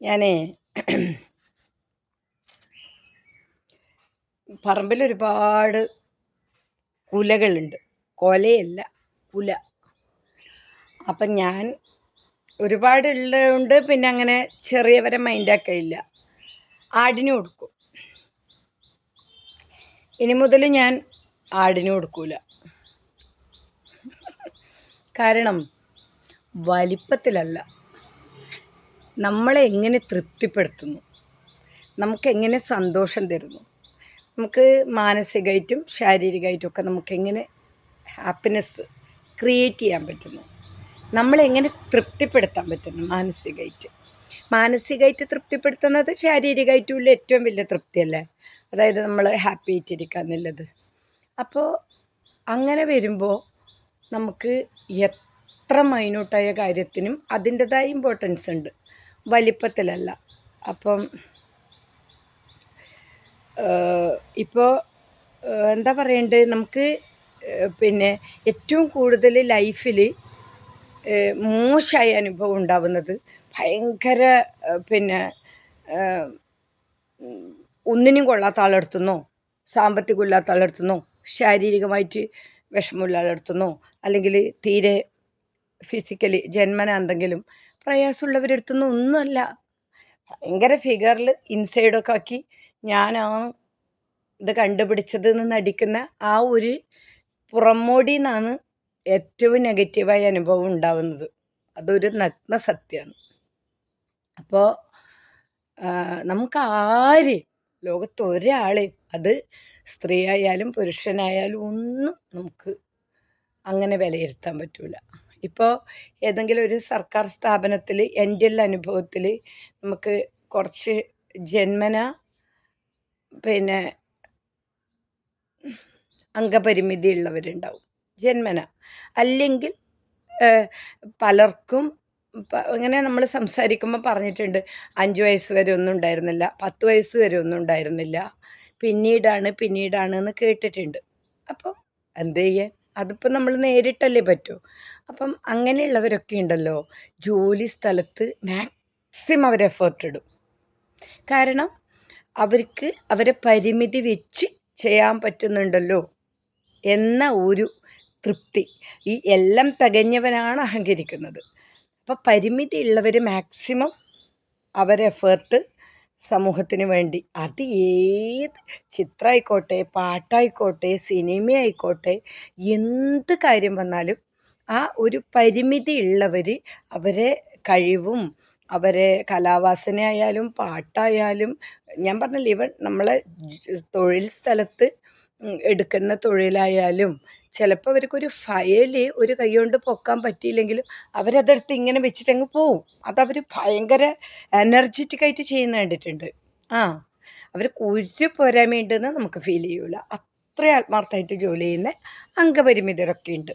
ഞാനേ പറമ്പിൽ ഒരുപാട് കുലകളുണ്ട് കൊലയല്ല കുല അപ്പം ഞാൻ ഒരുപാട് ഉള്ളതുകൊണ്ട് പിന്നെ അങ്ങനെ ചെറിയവരെ മൈൻഡാക്കയില്ല ആടിന് കൊടുക്കും. ഇനി മുതൽ ഞാൻ ആടിന് കൊടുക്കൂല. കാരണം വലിപ്പത്തിലല്ല. നമ്മളെ എങ്ങനെ തൃപ്തിപ്പെടുത്തുന്നു? നമുക്ക് എങ്ങനെ സന്തോഷം തരുന്നു? നമുക്ക് മാനസികമായിട്ടും ശാരീരികമായിട്ടും ഒക്കെ നമുക്കെങ്ങനെ ഹാപ്പിനെസ് ക്രിയേറ്റ് ചെയ്യാൻ പറ്റുന്നു? നമ്മളെങ്ങനെ തൃപ്തിപ്പെടുത്താൻ പറ്റുന്നു മാനസികമായിട്ട് മാനസികമായിട്ട് തൃപ്തിപ്പെടുത്തുന്നത് ശാരീരികമായിട്ടുള്ള ഏറ്റവും വലിയ തൃപ്തിയല്ലേ? അതായത് നമ്മൾ ഹാപ്പി ആയിട്ടിരിക്കുക എന്നുള്ളത്. അപ്പോൾ അങ്ങനെ വരുമ്പോൾ നമുക്ക് എത്ര മൈന്യൂട്ടായ കാര്യത്തിനും അതിന്റെതായ ഇമ്പോർട്ടൻസ് ഉണ്ട്. വലിപ്പത്തിലല്ല. അപ്പം ഇപ്പോൾ എന്താ പറയണ്ടത്? നമുക്ക് പിന്നെ ഏറ്റവും കൂടുതൽ ലൈഫിൽ മോശമായ അനുഭവം ഉണ്ടാവുന്നത് ഭയങ്കര പിന്നെ ഒന്നിനും കൊള്ളാത്ത ആളെടുത്തുനിന്നോ സാമ്പത്തികം ഇല്ലാത്ത ആളെടുത്തുനിന്നോ ശാരീരികമായിട്ട് വിഷമമില്ല ആളെടുത്തുനിന്നോ അല്ലെങ്കിൽ തീരെ ഫിസിക്കലി ജന്മന എന്തെങ്കിലും പ്രയാസമുള്ളവരെടുത്തൊന്നും ഒന്നുമല്ല. ഭയങ്കര ഫിഗറിൽ ഇൻസൈഡൊക്കെ ആക്കി ഞാനാണ് ഇത് കണ്ടുപിടിച്ചത് എന്ന് നടിക്കുന്ന ആ ഒരു പുറമോടി നിന്നാണ് ഏറ്റവും നെഗറ്റീവായ അനുഭവം ഉണ്ടാവുന്നത്. അതൊരു നഗ്ന സത്യമാണ് അപ്പോൾ നമുക്ക് ആരെയും ലോകത്ത് ഒരാളെയും അത് സ്ത്രീയായാലും പുരുഷനായാലും ഒന്നും നമുക്ക് അങ്ങനെ വിലയിരുത്താൻ പറ്റില്ല ഇപ്പോൾ ഏതെങ്കിലും ഒരു സർക്കാർ സ്ഥാപനത്തിൽ എന്റെ ഉള്ള അനുഭവത്തിൽ നമുക്ക് കുറച്ച് ജന്മന പിന്നെ അംഗപരിമിതി ഉള്ളവരുണ്ടാവും. ജന്മന. അല്ലെങ്കിൽ പലർക്കും ഇങ്ങനെ നമ്മൾ സംസാരിക്കുമ്പോൾ പറഞ്ഞിട്ടുണ്ട് അഞ്ച് വയസ്സ് വരെ ഒന്നും ഉണ്ടായിരുന്നില്ല പത്ത് വയസ്സ് വരെ ഒന്നും ഉണ്ടായിരുന്നില്ല പിന്നീടാണ് പിന്നീടാണ് എന്ന് കേട്ടിട്ടുണ്ട്. അപ്പോൾ എന്ത് ചെയ്യാൻ? അതിപ്പോൾ നമ്മൾ നേരിട്ടല്ലേ പറ്റൂ. അപ്പം അങ്ങനെയുള്ളവരൊക്കെ ഉണ്ടല്ലോ ജോലി സ്ഥലത്ത് മാക്സിമം അവർ എഫേർട്ട് ഇടും. കാരണം അവർക്ക് അവരെ പരിമിതി വെച്ച് ചെയ്യാൻ പറ്റുന്നുണ്ടല്ലോ എന്ന ഒരു തൃപ്തി. ഈ എല്ലാം തികഞ്ഞവനാണ് അഹങ്കരിക്കുന്നത്. അപ്പോൾ പരിമിതി ഉള്ളവർ മാക്സിമം അവരെ എഫേർട്ട് സമൂഹത്തിന് വേണ്ടി. അത് ഏത് ചിത്രമായിക്കോട്ടെ പാട്ടായിക്കോട്ടെ സിനിമ ആയിക്കോട്ടെ എന്ത് കാര്യം വന്നാലും ആ ഒരു പരിമിതി ഉള്ളവർ അവരെ കഴിവും അവരെ കലാവാസനയായാലും പാട്ടായാലും ഞാൻ പറഞ്ഞില്ലേ ഇവൻ നമ്മളെ തൊഴിൽ സ്ഥലത്ത് എടുക്കുന്ന തൊഴിലായാലും ചിലപ്പോൾ അവർക്കൊരു ഫയൽ ഒരു കൈ കൊണ്ട് പൊക്കാൻ പറ്റിയില്ലെങ്കിലും അവരതെടുത്ത് ഇങ്ങനെ വെച്ചിട്ട് വെച്ചിട്ടങ്ങ് പോവും. അതവർ ഭയങ്കര എനർജറ്റിക് ആയിട്ട് ചെയ്യുന്ന കണ്ടിട്ടുണ്ട്. ആ അവർക്ക് പോരാൻ വേണ്ടിയെന്ന് നമുക്ക് ഫീൽ ചെയ്യൂല. അത്ര ആത്മാർത്ഥമായിട്ട് ജോലി ചെയ്യുന്ന അംഗപരിമിതരൊക്കെ ഉണ്ട്.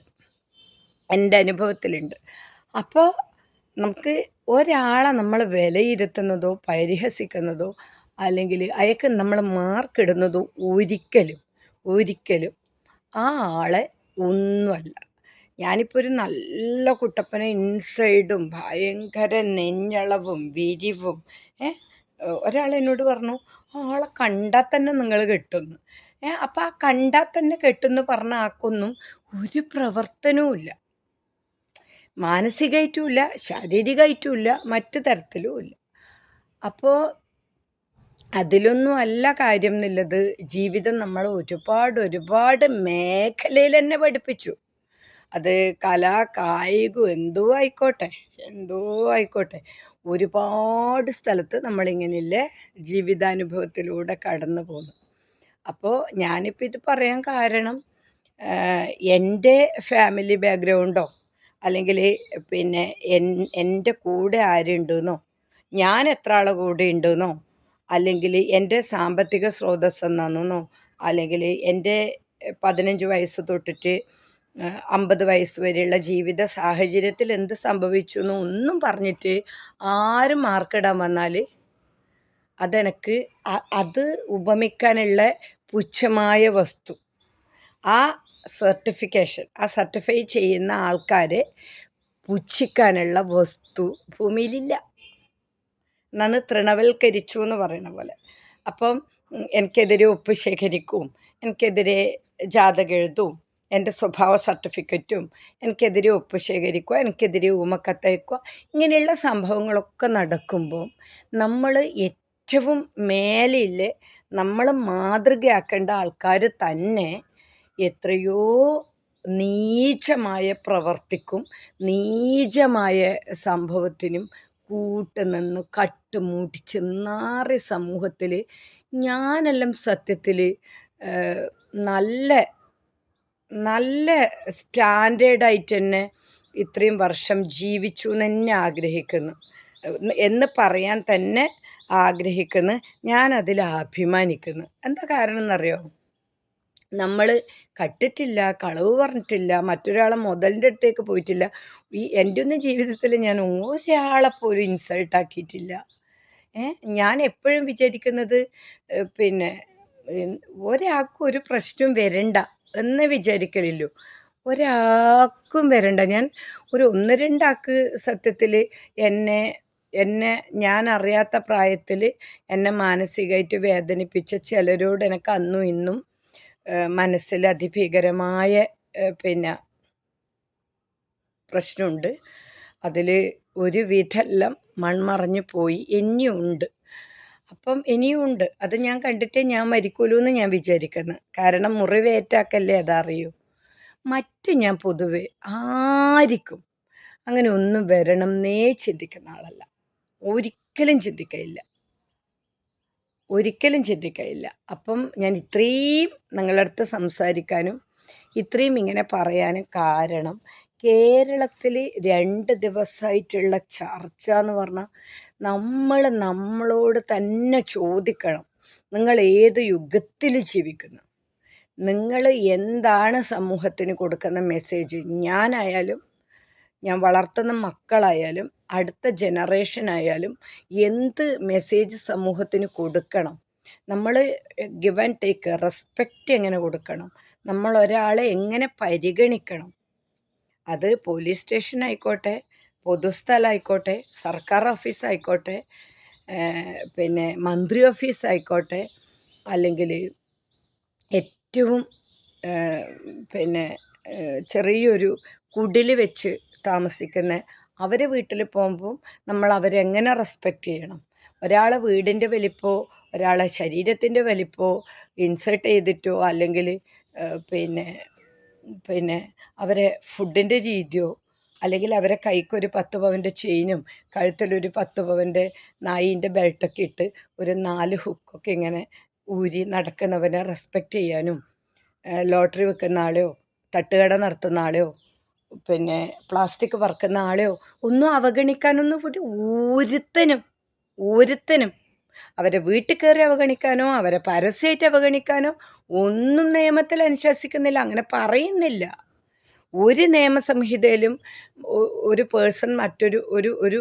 എന്റെ അനുഭവത്തിലുണ്ട്. അപ്പോൾ നമുക്ക് ഒരാളെ നമ്മൾ വിലയിരുത്തുന്നതോ പരിഹസിക്കുന്നതോ അല്ലെങ്കിൽ അയാൾക്ക് നമ്മൾ മാർക്കിടുന്നതോ ഒരിക്കലും ഒരിക്കലും ആ ആളെ ഒന്നുമല്ല. ഞാനിപ്പോൾ ഒരു നല്ല കുട്ടപ്പനെ ഇൻസൈഡും ഭയങ്കര നെഞ്ഞളവും വിരിവും ഏ ഒരാൾ എന്നോട് പറഞ്ഞു ആളെ കണ്ടാൽ തന്നെ നിങ്ങൾ കെട്ടുന്നു. ഏ അപ്പോൾ ആ കണ്ടാൽ തന്നെ കെട്ടുന്നു പറഞ്ഞ ആക്കൊന്നും ഒരു പ്രവർത്തനവും ഇല്ല. മാനസികമായിട്ടുമില്ല ശാരീരികമായിട്ടുമില്ല മറ്റു തരത്തിലുമില്ല അപ്പോൾ അതിലൊന്നും അല്ല കാര്യം എന്നുള്ളത് ജീവിതം നമ്മൾ ഒരുപാട് ഒരുപാട് മേഖലയിൽ തന്നെ പഠിപ്പിച്ചു. അത് കല കായികം എന്തോ ആയിക്കോട്ടെ എന്തോ ആയിക്കോട്ടെ. ഒരുപാട് സ്ഥലത്ത് നമ്മളിങ്ങനെയുള്ള ജീവിതാനുഭവത്തിലൂടെ കടന്നു പോകുന്നു അപ്പോൾ ഞാനിപ്പോൾ ഇത് പറയാൻ കാരണം എന്റെ ഫാമിലി ബാക്ക്ഗ്രൗണ്ടോ അല്ലെങ്കിൽ പിന്നെ എന്റെ കൂടെ ആരുണ്ടെന്നോ? ഞാൻ എത്ര ആളെ കൂടെ ഉണ്ടെന്നോ? അല്ലെങ്കിൽ എന്റെ സാമ്പത്തിക സ്രോതസ് എന്നാണെന്നോ അല്ലെങ്കിൽ എന്റെ പതിനഞ്ച് വയസ്സ് തൊട്ടിട്ട് അമ്പത് വയസ്സ് വരെയുള്ള ജീവിത സാഹചര്യത്തിൽ എന്ത് സംഭവിച്ചു എന്ന് ഒന്നും പറഞ്ഞിട്ട് ആരും മാർക്കിടാൻ വന്നാൽ അതെനിക്ക് അത് ഉപമിക്കാനുള്ള പുച്ഛമായ വസ്തു. ആ സർട്ടിഫിക്കേഷൻ ആ സർട്ടിഫൈ ചെയ്യുന്ന ആൾക്കാരെ പുച്ഛിക്കാനുള്ള വസ്തു ഭൂമിയിലില്ല. എന്നാണ് തൃണവൽക്കരിച്ചു എന്ന് പറയുന്ന പോലെ. അപ്പം എനിക്കെതിരെ ഒപ്പ് ശേഖരിക്കും എനിക്കെതിരെ ജാതകം എഴുതും എന്റെ സ്വഭാവ സർട്ടിഫിക്കറ്റും എനിക്കെതിരെ ഒപ്പ് ശേഖരിക്കുക എനിക്കെതിരെ ഊമക്കത്തയക്കുക ഇങ്ങനെയുള്ള സംഭവങ്ങളൊക്കെ നടക്കുമ്പോൾ നമ്മൾ ഏറ്റവും മേലെയില്ലേ നമ്മൾ മാതൃകയാക്കേണ്ട ആൾക്കാർ തന്നെ എത്രയോ നീചമായ പ്രവർത്തിക്കും നീചമായ സംഭവത്തിനും കൂട്ടുനിന്ന് കട്ടുമൂട്ടി നാറി സമൂഹത്തിൽ ഞാനെല്ലാം സത്യത്തിൽ നല്ല നല്ല സ്റ്റാൻഡേർഡായിട്ട് തന്നെ ഇത്രയും വർഷം ജീവിച്ചു എന്ന് തന്നെ ആഗ്രഹിക്കുന്നു. എന്ന് പറയാൻ തന്നെ ആഗ്രഹിക്കുന്നു. ഞാനതിൽ അഭിമാനിക്കുന്നു. എന്താ കാരണം എന്നറിയോ നമ്മൾ കട്ടിട്ടില്ല കളവ് പറഞ്ഞിട്ടില്ല മറ്റൊരാളെ മുതലിന്റെ അടുത്തേക്ക് പോയിട്ടില്ല. ഈ എന്റെ ഒന്നും ജീവിതത്തിൽ ഞാൻ ഒരാളെ പോലും ഇൻസൾട്ട് ആക്കിയിട്ടില്ല. ഞാൻ എപ്പോഴും വിചാരിക്കുന്നത് പിന്നെ ഒരാൾക്കും ഒരു പ്രശ്നവും വരണ്ട എന്ന് വിചാരിക്കലില്ലോ. ഒരാൾക്കും വരണ്ട. ഞാൻ ഒരു ഒന്ന് രണ്ടാൾക്ക് സത്യത്തിൽ എന്നെ എന്നെ ഞാൻ അറിയാത്ത പ്രായത്തിൽ എന്നെ മാനസികമായിട്ട് വേദനിപ്പിച്ച ചിലരോട് എനിക്ക് അന്നും ഇന്നും മനസ്സിൽ അതിഭീകരമായ പിന്നെ പ്രശ്നമുണ്ട്. അതിൽ ഒരു വിധെല്ലാം മൺമറഞ്ഞു പോയി. ഇനിയുണ്ട് അപ്പം ഇനിയുണ്ട് അത് ഞാൻ കണ്ടിട്ടേ ഞാൻ മരിക്കൂലൂ എന്ന് ഞാൻ വിചാരിക്കുന്നു. കാരണം മുറിവേറ്റാക്കല്ലേ അതറിയൂ. മറ്റ് ഞാൻ പൊതുവെ ആർക്കും അങ്ങനെ ഒന്നും വരണം എന്നേ ചിന്തിക്കുന്ന ആളല്ല. ഒരിക്കലും ചിന്തിക്കയില്ല ഒരിക്കലും ചിന്തിക്കയില്ല അപ്പം ഞാൻ ഇത്രയും നിങ്ങളടുത്ത് സംസാരിക്കാനും ഇത്രയും ഇങ്ങനെ പറയാനും കാരണം കേരളത്തിൽ രണ്ട് ദിവസമായിട്ടുള്ള ചർച്ച എന്ന് പറഞ്ഞാൽ നമ്മൾ നമ്മളോട് തന്നെ ചോദിക്കണം നിങ്ങൾ ഏത് യുഗത്തിൽ ജീവിക്കുന്നു. നിങ്ങൾ എന്താണ് സമൂഹത്തിന് കൊടുക്കുന്ന മെസ്സേജ് ഞാനായാലും ഞാൻ വളർത്തുന്ന മക്കളായാലും അടുത്ത ജനറേഷൻ ആയാലും എന്ത് മെസ്സേജ് സമൂഹത്തിന് കൊടുക്കണം? നമ്മൾ ഗിവ് ആൻഡ് ടേക്ക് റെസ്പെക്റ്റ് എങ്ങനെ കൊടുക്കണം? നമ്മൾ ഒരാളെ എങ്ങനെ പരിഗണിക്കണം? അത് പോലീസ് സ്റ്റേഷൻ ആയിക്കോട്ടെ പൊതുസ്ഥലമായിക്കോട്ടെ സർക്കാർ ഓഫീസ് ആയിക്കോട്ടെ പിന്നെ മന്ത്രി ഓഫീസ് ആയിക്കോട്ടെ അല്ലെങ്കിൽ ഏറ്റവും പിന്നെ ചെറിയൊരു കുടിൽ വെച്ച് താമസിക്കുന്ന അവരെ വീട്ടിൽ പോകുമ്പോൾ നമ്മൾ അവരെങ്ങനെ റെസ്പെക്റ്റ് ചെയ്യണം? ഒരാളെ വീടിന്റെ വലിപ്പമോ ഒരാളെ ശരീരത്തിന്റെ വലിപ്പമോ ഇൻസൾട്ട് ചെയ്തിട്ടോ അല്ലെങ്കിൽ പിന്നെ പിന്നെ അവരെ ഫുഡിന്റെ രീതിയോ അല്ലെങ്കിൽ അവരെ കൈക്കൊരു പത്ത് പവന്റെ ചെയിനും കഴുത്തിലൊരു പത്ത് പവന്റെ നായിന്റെ ബെൽട്ടൊക്കെ ഇട്ട് ഒരു നാല് ഹുക്കൊക്കെ ഇങ്ങനെ ഊരി നടക്കുന്നവനെ റെസ്പെക്റ്റ് ചെയ്യാനും ലോട്ടറി വെക്കുന്ന ആളെയോ തട്ടുകട നടത്തുന്ന ആളെയോ പിന്നെ പ്ലാസ്റ്റിക് വറക്കുന്ന ആളെയോ ഒന്നും അവഗണിക്കാനൊന്നും കൂടി ഒരുത്തനും ഒരുത്തനും അവരെ വീട്ടിൽ കയറി അവഗണിക്കാനോ അവരെ പരസ്യമായിട്ട് അവഗണിക്കാനോ ഒന്നും നിയമത്തിൽ അനുശാസിക്കുന്നില്ല അങ്ങനെ പറയുന്നില്ല. ഒരു നിയമസംഹിതയിലും ഒരു പേഴ്സൺ മറ്റൊരു ഒരു ഒരു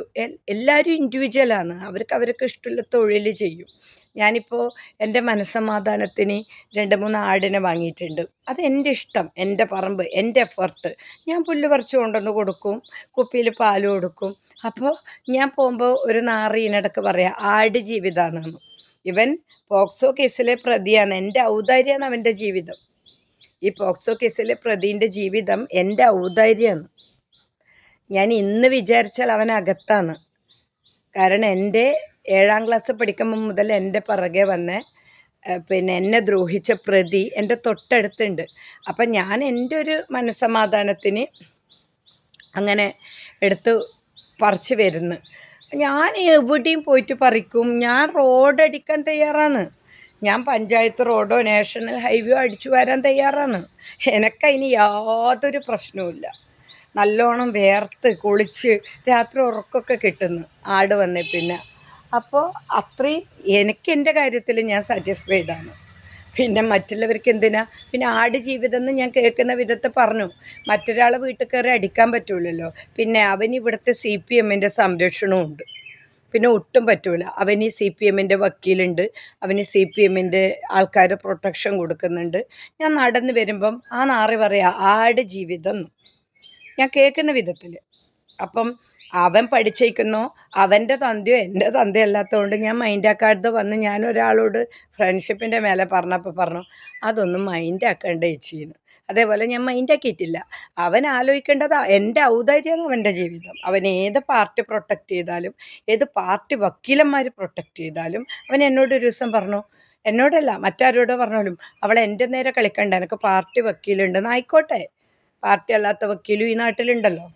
എല്ലാവരും ഇൻഡിവിജ്വലാണ് അവർക്ക് അവർക്ക് ഇഷ്ടമുള്ള തൊഴിൽ ചെയ്യും. ഞാനിപ്പോൾ എന്റെ മനസ്സമാധാനത്തിന് രണ്ട് മൂന്ന് ആടിനെ വാങ്ങിയിട്ടുണ്ട്. അത് എന്റെ ഇഷ്ടം എന്റെ പറമ്പ് എന്റെ എഫർട്ട് ഞാൻ പുല്ല് പറിച്ച് കൊണ്ടുവന്ന് കൊടുക്കും കുപ്പിയിൽ പാൽ കൊടുക്കും. അപ്പോൾ ഞാൻ പോകുമ്പോൾ ഒരു നാറീനടക്ക് പറയാം ആട് ജീവിതമാണെന്ന് ഇവൻ പോക്സോ കേസിലെ പ്രതിയാണ് എന്റെ ഔദാര്യമാണ് അവന്റെ ജീവിതം. ഈ പോക്സോ കേസിലെ പ്രതിന്റെ ജീവിതം എന്റെ ഔദാര്യമാണ്. ഞാൻ ഇന്ന് വിചാരിച്ചാൽ അവൻ അകത്താണ്. കാരണം എന്റെ ഏഴാം ക്ലാസ് പഠിക്കുമ്പോൾ മുതൽ എന്റെ പിറകെ വന്ന് പിന്നെ എന്നെ ദ്രോഹിച്ച പ്രതി എന്റെ തൊട്ടടുത്തുണ്ട്. അപ്പം ഞാൻ എന്റെ ഒരു മനസ്സമാധാനത്തിന് അങ്ങനെ എടുത്ത് പറിച്ച് വരുന്നു. ഞാൻ എവിടെയും പോയിട്ട് പറിക്കും. ഞാൻ റോഡടിക്കാൻ തയ്യാറാണ്. ഞാൻ പഞ്ചായത്ത് റോഡോ നാഷണൽ ഹൈവേയോ അടിച്ചു വരാൻ തയ്യാറാണ്. എനിക്കതിന് യാതൊരു പ്രശ്നവുമില്ല നല്ലോണം വേർത്ത് കുളിച്ച് രാത്രി ഉറക്കമൊക്കെ കിട്ടുന്നു. ആട് വന്നേ പിന്നെ. അപ്പോൾ അത്രയും എനിക്ക് എന്റെ കാര്യത്തിൽ ഞാൻ സാറ്റിസ്ഫൈഡ് ആണ്. പിന്നെ മറ്റുള്ളവർക്ക് എന്തിനാ? പിന്നെ ആട് ജീവിതം എന്ന് ഞാൻ കേൾക്കുന്ന വിധത്തെ പറഞ്ഞു. മറ്റൊരാളെ വീട്ടിൽ കയറി അടിക്കാൻ പറ്റൂലല്ലോ. പിന്നെ അവൻ ഇവിടുത്തെ സി പി എമ്മിന്റെ സംരക്ഷണവും ഉണ്ട്. പിന്നെ ഒട്ടും പറ്റൂല. അവന് സി പി എമ്മിന്റെ വക്കീലുണ്ട്. അവന് സി പി എമ്മിന്റെ ആൾക്കാർ പ്രൊട്ടക്ഷൻ കൊടുക്കുന്നുണ്ട്. ഞാൻ നടന്ന് വരുമ്പം ആ നാറി പറയാ ആട് ജീവിതം ഞാൻ കേൾക്കുന്ന വിധത്തിൽ. അപ്പം അവൻ പഠിച്ചേക്കുന്നു അവന്റെ തന്തയോ എന്റെ തന്തയോ അല്ലാത്തതുകൊണ്ട് ഞാൻ മൈൻഡാക്കാതെ വന്ന് ഞാൻ ഒരാളോട് ഫ്രണ്ട്ഷിപ്പിന്റെ മേലെ പറഞ്ഞപ്പോൾ പറഞ്ഞു അതൊന്നും മൈൻഡാക്കേണ്ട ചേച്ചിന്ന് അതേപോലെ ഞാൻ മൈൻഡാക്കിയിട്ടില്ല അവൻ ആലോചിക്കേണ്ടത് എന്റെ ഔദാര്യമാണ് അവന്റെ ജീവിതം. അവൻ ഏത് പാർട്ടി പ്രൊട്ടക്റ്റ് ചെയ്താലും ഏത് പാർട്ടി വക്കീലന്മാർ പ്രൊട്ടക്റ്റ് ചെയ്താലും അവൻ എന്നോട് ഒരു ദിവസം പറഞ്ഞു എന്നോടല്ല മറ്റാരോടോ പറഞ്ഞാലും അവൾ എന്റെ നേരെ കളിക്കണ്ട. എനിക്ക് പാർട്ടി വക്കീലുണ്ടെന്ന് ആയിക്കോട്ടെ. പാർട്ടി അല്ലാത്ത വക്കീലും ഈ നാട്ടിലുണ്ടല്ലോ.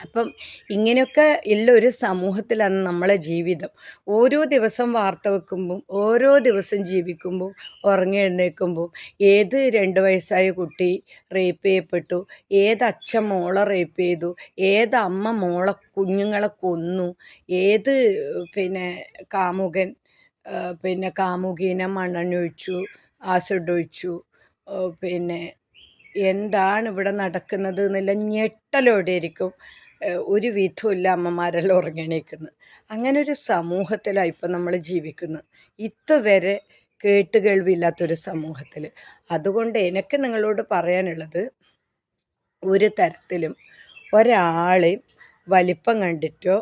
അപ്പം ഇങ്ങനെയൊക്കെ ഉള്ള ഒരു സമൂഹത്തിലാണ് നമ്മളെ ജീവിതം. ഓരോ ദിവസം വാർത്ത വെക്കുമ്പോൾ ഓരോ ദിവസം ജീവിക്കുമ്പോൾ ഉറങ്ങി എഴുന്നേൽക്കുമ്പോൾ ഏത് രണ്ട് വയസ്സായ കുട്ടി റേപ്പ് ചെയ്യപ്പെട്ടു ഏത് അച്ഛൻ മോളെ റേപ്പ് ചെയ്തു ഏത് അമ്മ മോളെ കുഞ്ഞുങ്ങളെ കൊന്നു ഏത് പിന്നെ കാമുകൻ പിന്നെ കാമുകീനെ മണ്ണെണ്ണൊഴിച്ചു ആസിഡ് ഒഴിച്ചു പിന്നെ എന്താണ് ഇവിടെ നടക്കുന്നത് എന്നുള്ള ഞെട്ടലോടെ ആയിരിക്കും ഏഹ് ഒരു വിധമില്ല അമ്മമാരെല്ലാം ഉറങ്ങിണീക്കുന്നത് അങ്ങനെ ഒരു സമൂഹത്തിലാണ് ഇപ്പം നമ്മൾ ജീവിക്കുന്നത്. ഇതുവരെ കേട്ട് കേൾവില്ലാത്തൊരു സമൂഹത്തിൽ അതുകൊണ്ട് എനിക്ക് നിങ്ങളോട് പറയാനുള്ളത് ഒരു തരത്തിലും ഒരാളെയും വലിപ്പം കണ്ടിട്ടോ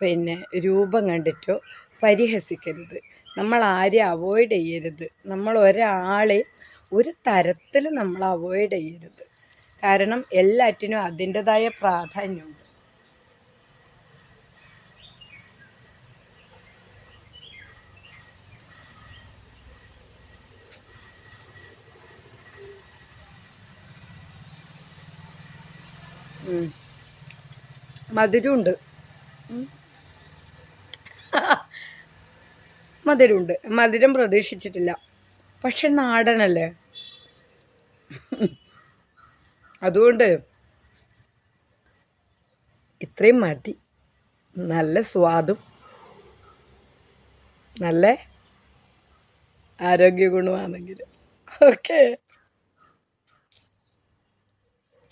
പിന്നെ രൂപം കണ്ടിട്ടോ പരിഹസിക്കരുത്. നമ്മൾ ആരെയും അവോയ്ഡ് ചെയ്യരുത്. നമ്മൾ ഒരാളെ ഒരു തരത്തിൽ നമ്മൾ അവോയ്ഡ് ചെയ്യരുത്. കാരണം എല്ലാറ്റിനും അതിന്റെതായ പ്രാധാന്യമുണ്ട്. മധുരമുണ്ട് മധുരമുണ്ട് മധുരം പ്രതീക്ഷിച്ചിട്ടില്ല. പക്ഷെ നാടനല്ലേ? അതുകൊണ്ട് ഇത്രയും മതി. നല്ല സ്വാദും നല്ല ആരോഗ്യ ഗുണമാണെങ്കിൽ ഓക്കേ.